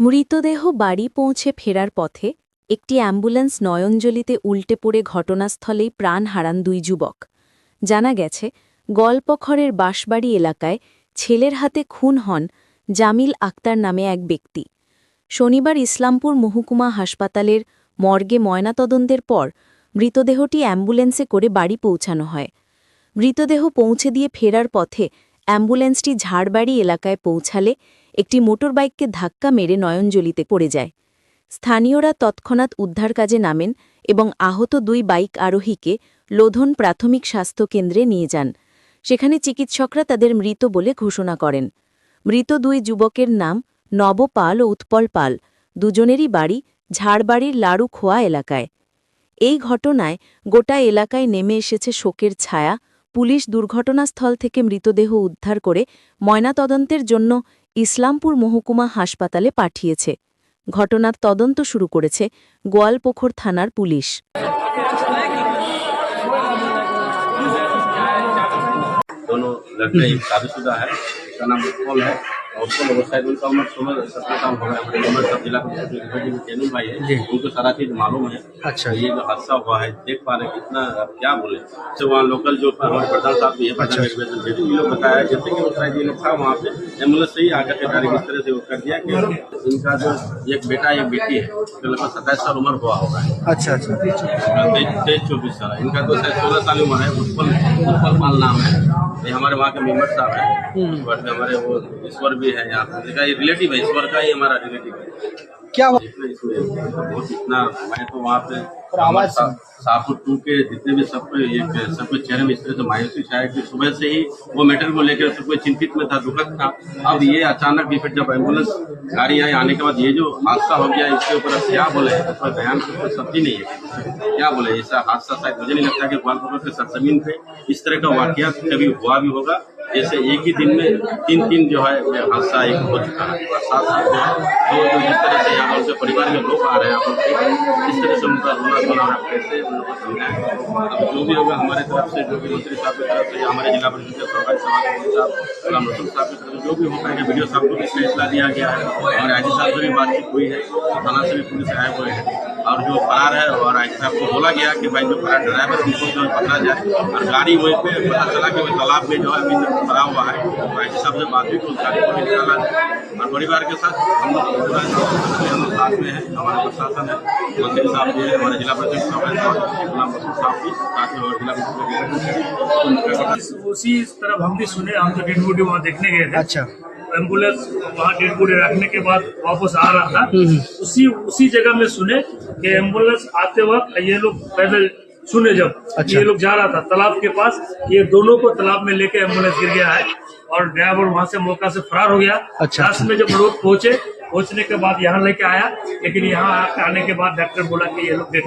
মৃতদেহ বাড়ি পৌঁছে ফেরার পথে একটি অ্যাম্বুলেন্স নয়নজলিতে উল্টে পড়ে ঘটনাস্থলেই প্রাণ হারান দুই যুবক। জানা গেছে, গল্পখরের বাঁশবাড়ি এলাকায় ছেলের হাতে খুন হন জামিল আক্তার নামে এক ব্যক্তি। শনিবার ইসলামপুর মহকুমা হাসপাতালের মর্গে ময়নাতদন্তের পর মৃতদেহটি অ্যাম্বুলেন্সে করে বাড়ি পৌঁছানো হয়। মৃতদেহ পৌঁছে দিয়ে ফেরার পথে অ্যাম্বুলেন্সটি ঝাড়বাড়ি এলাকায় পৌঁছালে একটি মোটরবাইককে ধাক্কা মেরে নয়নজলিতে পড়ে যায়। স্থানীয়রা তৎক্ষণাৎ উদ্ধার কাজে নামেন এবং আহত দুই বাইক আরোহীকে লোধন প্রাথমিক স্বাস্থ্য কেন্দ্রে নিয়ে যান। সেখানে চিকিৎসকরা তাদের মৃত বলে ঘোষণা করেন। মৃত দুই যুবকের নাম নব পাল ও উৎপল পাল। দুজনেরই বাড়ি ঝাড়বাড়ির লাড়ু খোয়া এলাকায়। এই ঘটনায় গোটা এলাকায় নেমে এসেছে শোকের ছায়া পুলিশ দুর্ঘটনাস্থল থেকে মৃতদেহ উদ্ধার করে ময়নাতদন্তের জন্য ইসলামপুর মহকুমা হাসপাতালে পাঠিয়েছে ঘটনার তদন্ত শুরু করেছে গোয়ালপোখর থানার পুলিশ दोनों लड़के एक शादीशुदा है उसका नाम उत्पल है उनका उम्र सोलह सत्रह साल हो गया हमारे उम्र सब जिला चैनल भाई है। उनको सारा चीज़ मालूम है। अच्छा। ये जो हादसा हुआ है देख पा रहे कितना क्या बोले। तो वहाँ लोकल जो हमारे प्रधान साहब भी है प्रधान अच्छा। लोग बताया जैसे कि शायद लोग था वहाँ पे। एंबुलेंस से ही आकर के डायरेक्ट इस तरह से वो कर दिया कि इनका जो एक बेटा एक बेटी है तो लगभग सत्ताईस साल उम्र हुआ होगा। अच्छा अच्छा। तेईस तेईस चौबीस साल इनका तो शायद सोलह साल उम्र है उत्पल उत्पल पाल नाम है। ये हमारे वहाँ के मेंबर साहब है। हमारे वो ईश्वर भी है यहाँ पे। इनका ये रिलेटिव है ईश्वर का ही हमारा रिलेटिव है। क्या हुआ? इतना इसमें बहुत इतना मैं तो वहाँ पे सा- शाहपुर टू के जितने भी सबको एक सबके चेहरे में इस तरह से मायूसी छाया कि सुबह से ही वो मैटर को लेकर सब कोई चिंतित में था दुखद था। अब ये अचानक भी फिर जब एंबुलेंस गाड़ी आई आने के बाद ये जो हादसा हो गया इसके ऊपर अब क्या बोले? उसका बयान की कोई ही नहीं है। क्या बोले? ऐसा हादसा शायद मुझे नहीं लगता कि ग्वालपुर के सरजमीन पे इस तरह का वाकया कभी हुआ भी होगा। जैसे एक ही दिन में तीन तीन जो है हादसा एक हो चुका है। और साथ साथ जो है तो जो जिस तरह से यहाँ उनके परिवार के लोग आ रहे हैं आप इस तरह से उनका रोना धोना और कैसे उन लोगों को अब जो भी होगा, हमारे तरफ़ से, जो भी मंत्री साहब की तरफ़ से, या हमारे जिला परिषद के सरकारी समाज साहब रसूल साहब की तरफ़ से, जो भी हो पाएगा, वीडियो साहब को भी इतला दिया गया है। और आई साहब से भी बातचीत हुई है थाना से भी पुलिस आए हुए हैं। और जो फरार है और आई साहब को बोला गया कि भाई जो फरार ड्राइवर है, उनको जो है पकड़ा जाए। और गाड़ी वहीं पे पता चला कि वो तालाब में जो है अभी तक पड़ा हुआ है। तो आई साहब से बात हुई तो उस गाड़ी को भी निकाला जाए। और परिवार के साथ हम लोग पूरा हम लोग साथ में है हमारा प्रशासन है मंत्री साहब भी है हमारे जिला परिषद साहब है गुलाम रसूल साहब भी साथ में और जिला उसी तरफ़ हम भी सुने हम तो डेड बॉडी वहाँ देखने गए थे। अच्छा। एंबुलेंस वहाँ डेड बॉडी रखने के बाद वापस आ रहा था। उसी उसी जगह में सुने कि एंबुलेंस आते वक्त ये लोग पैदल सुने जब अच्छा। ये लोग जा रहा था। तालाब के पास ये दोनों को तालाब में लेके एंबुलेंस गिर गया है और ड्राइवर वहाँ से मौका से फरार हो गया। अच्छा, लास्ट में जब रोड पहुँचे पहुँचने के बाद यहाँ लेके आया लेकिन यहाँ आने के बाद डॉक्टर बोला कि ये लोग डेड